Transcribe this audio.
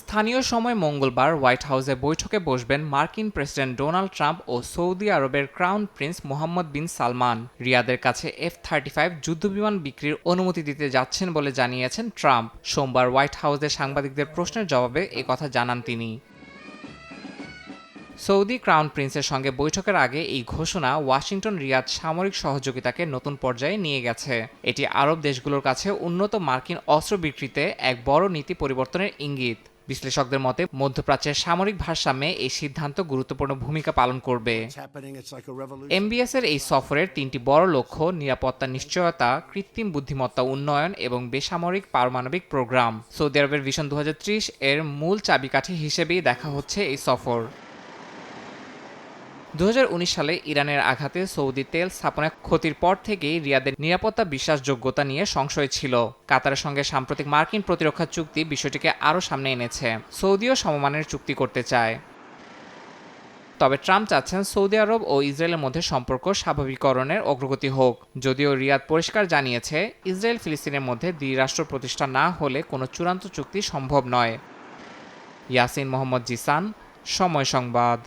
স্থানীয় সময় মঙ্গলবার হোয়াইট হাউসে বৈঠকে বসবেন মার্কিন প্রেসিডেন্ট ডোনাল্ড ট্রাম্প ও সৌদি আরবের crown prince Mohammed bin Salman. রিয়াদের কাছে এফ থার্টি ফাইভ যুদ্ধবিমান বিক্রির অনুমতি দিতে যাচ্ছেন বলে জানিয়েছেন ট্রাম্প। সোমবার হোয়াইট হাউসে সাংবাদিকদের প্রশ্নের জবাবে কথা জানান তিনি। সৌদি ক্রাউন প্রিন্সের সঙ্গে বৈঠকের আগে এই ঘোষণা ওয়াশিংটন রিয়াদ সামরিক সহযোগিতাকে নতুন পর্যায়ে নিয়ে গেছে। এটি আরব দেশগুলোর কাছে উন্নত মার্কিন অস্ত্র বিক্রিতে এক বড় নীতি পরিবর্তনের ইঙ্গিত। বিশ্লেষকদের মতে মধ্যপ্রাচ্যের সামরিক ভারসাম্যে এই সিদ্ধান্ত গুরুত্বপূর্ণ ভূমিকা পালন করবে. এমবিএস এর এই সফরের তিনটি বড় লক্ষ্য নিরাপত্তা নিশ্চয়তা কৃত্রিম বুদ্ধিমত্তা উন্নয়ন এবং বেসামরিক পারমাণবিক প্রোগ্রাম। সৌদি আরবের ভিশন দু হাজার ত্রিশ এর মূল চাবিকাঠি হিসেবেই দেখা হচ্ছে এই সফর। উনিশ সালে ইরানের আঘাতে সৌদি তেল স্থাপনের ক্ষতির পর থেকেই রিয়াদের নিরাপত্তা বিশ্বাসযোগ্যতা নিয়ে সংশয় ছিল। কাতারের সঙ্গে সাম্প্রতিক মার্কিন প্রতিরক্ষা চুক্তি বিষয়টিকে আরও সামনে এনেছে। সৌদিও সমমানের চুক্তি করতে চায়। তবে ট্রাম্প চাচ্ছেন সৌদি আরব ও ইসরায়েলের মধ্যে সম্পর্ক স্বাভাবিকরণের অগ্রগতি হোক। যদিও রিয়াদ পরিষ্কার জানিয়েছে, ইসরায়েল ফিলিস্তিনের মধ্যে দ্বিরাষ্ট্র প্রতিষ্ঠা না হলে কোনো চূড়ান্ত চুক্তি সম্ভব নয়। ইয়াসিন মোহাম্মদ জিসান, সময় সংবাদ।